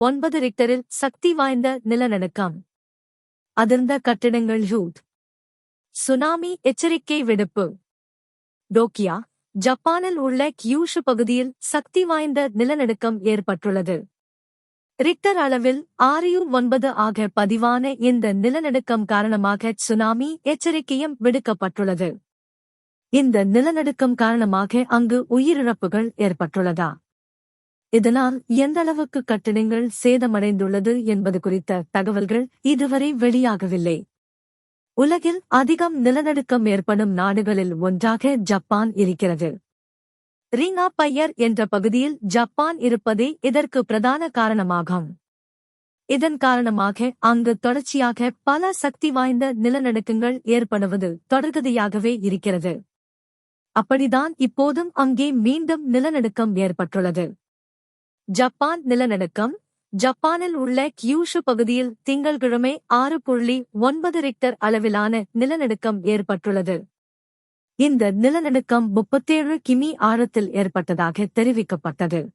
ஒன்பது ரிக்டரில் சக்தி வாய்ந்த நிலநடுக்கம். அதிர்ந்த கட்டிடங்கள் ஹூத் சுனாமி எச்சரிக்கை விடுப்பு. டோக்கியா ஜப்பானில் உள்ள கியூஷு பகுதியில் சக்தி வாய்ந்த நிலநடுக்கம் ஏற்பட்டுள்ளது. ரிக்டர் அளவில் ஆறு ஒன்பது ஆக பதிவான இந்த நிலநடுக்கம் காரணமாக சுனாமி எச்சரிக்கையும் விடுக்கப்பட்டுள்ளது. இந்த நிலநடுக்கம் காரணமாக அங்கு உயிரிழப்புகள் ஏற்பட்டுள்ளதா? இதனால் எந்த அளவுக்கு கட்டிடங்கள் சேதமடைந்துள்ளது என்பது குறித்த தகவல்கள் இதுவரை வெளியாகவில்லை. உலகில் அதிகம் நிலநடுக்கம் ஏற்படும் நாடுகளில் ஒன்றாக ஜப்பான் இருக்கிறது. ரீனா பையர் என்ற பகுதியில் ஜப்பான் இருப்பதே இதற்கு பிரதான காரணமாகும். இதன் காரணமாக அங்கு தொடர்ச்சியாக பல சக்தி வாய்ந்த நிலநடுக்கங்கள் ஏற்படுவது தொடர்கதையாகவே இருக்கிறது. அப்படிதான் இப்போதும் அங்கே மீண்டும் நிலநடுக்கம் ஏற்பட்டுள்ளது. ஜப்பான் நிலநடுக்கம். ஜப்பானில் உள்ள கியூஷு பகுதியில் திங்கள்கிழமை ஆறு புள்ளி ஒன்பது ரிக்டர் அளவிலான நிலநடுக்கம் ஏற்பட்டுள்ளது. இந்த நிலநடுக்கம் முப்பத்தேழு கிமி ஆழத்தில் ஏற்பட்டதாக தெரிவிக்கப்பட்டது.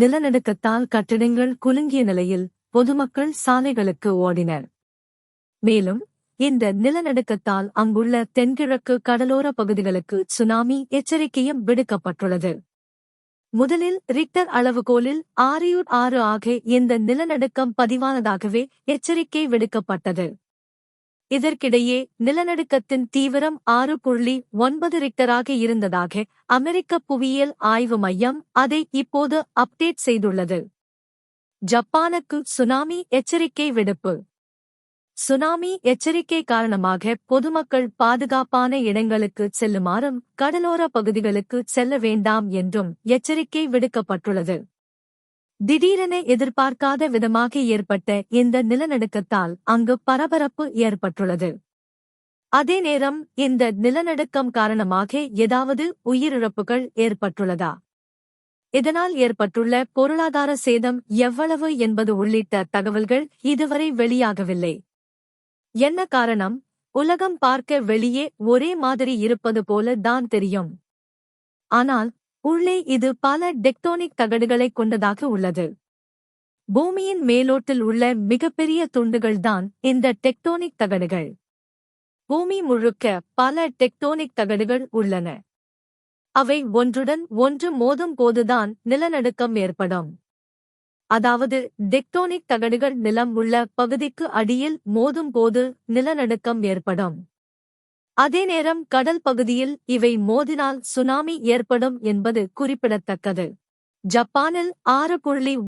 நிலநடுக்கத்தால் கட்டிடங்கள் குலுங்கிய நிலையில் பொதுமக்கள் சாலைகளுக்கு ஓடினர். மேலும் இந்த நிலநடுக்கத்தால் அங்குள்ள தென்கிழக்கு கடலோர பகுதிகளுக்கு சுனாமி எச்சரிக்கையும் விடுக்கப்பட்டுள்ளது. முதலில் ரிக்டர் அளவுகோலில் ஆறியூர் ஆறு ஆக இந்த நிலநடுக்கம் பதிவானதாகவே எச்சரிக்கை விடுக்கப்பட்டது. இதற்கிடையே நிலநடுக்கத்தின் தீவிரம் ஆறு புள்ளி ஒன்பது ரிக்டராக இருந்ததாக அமெரிக்க புவியியல் ஆய்வு மையம் அதை இப்போது அப்டேட் செய்துள்ளது. ஜப்பானுக்கு சுனாமி எச்சரிக்கை விடுப்பு. சுனாமி எச்சரிக்கை காரணமாக பொதுமக்கள் பாதுகாப்பான இடங்களுக்கு செல்லுமாறும் கடலோர பகுதிகளுக்கு செல்ல வேண்டாம் என்றும் எச்சரிக்கை விடுக்கப்பட்டுள்ளது. திடீரென எதிர்பார்க்காத விதமாக ஏற்பட்ட இந்த நிலநடுக்கத்தால் அங்கு பரபரப்பு ஏற்பட்டுள்ளது. அதே நேரம் இந்த நிலநடுக்கம் காரணமாக ஏதாவது உயிரிழப்புகள் ஏற்பட்டுள்ளதா? இதனால் ஏற்பட்டுள்ள பொருளாதார சேதம் எவ்வளவு என்பது உள்ளிட்ட தகவல்கள் இதுவரை வெளியாகவில்லை. என்ன காரணம்? உலகம் பார்க்க வெளியே ஒரே மாதிரி இருப்பது போல தான் தெரியும். ஆனால் உள்ளே இது பல டெக்டோனிக் தகடுகளை கொண்டதாக உள்ளது. பூமியின் மேலோட்டில் உள்ள மிகப்பெரிய துண்டுகள்தான் இந்த டெக்டோனிக் தகடுகள். பூமி முழுக்க பல டெக்டோனிக் தகடுகள் உள்ளன. அவை ஒன்றுடன் ஒன்று மோதும் போதுதான் நிலநடுக்கம் ஏற்படும். அதாவது டெக்டோனிக் தகடுகள் நிலம் உள்ள பகுதிக்கு அடியில் மோதும் போது நிலநடுக்கம் ஏற்படும். அதே நேரம் கடல் பகுதியில் இவை மோதினால் சுனாமி ஏற்படும் என்பது குறிப்பிடத்தக்கது. ஜப்பானில் ஆறு புள்ளி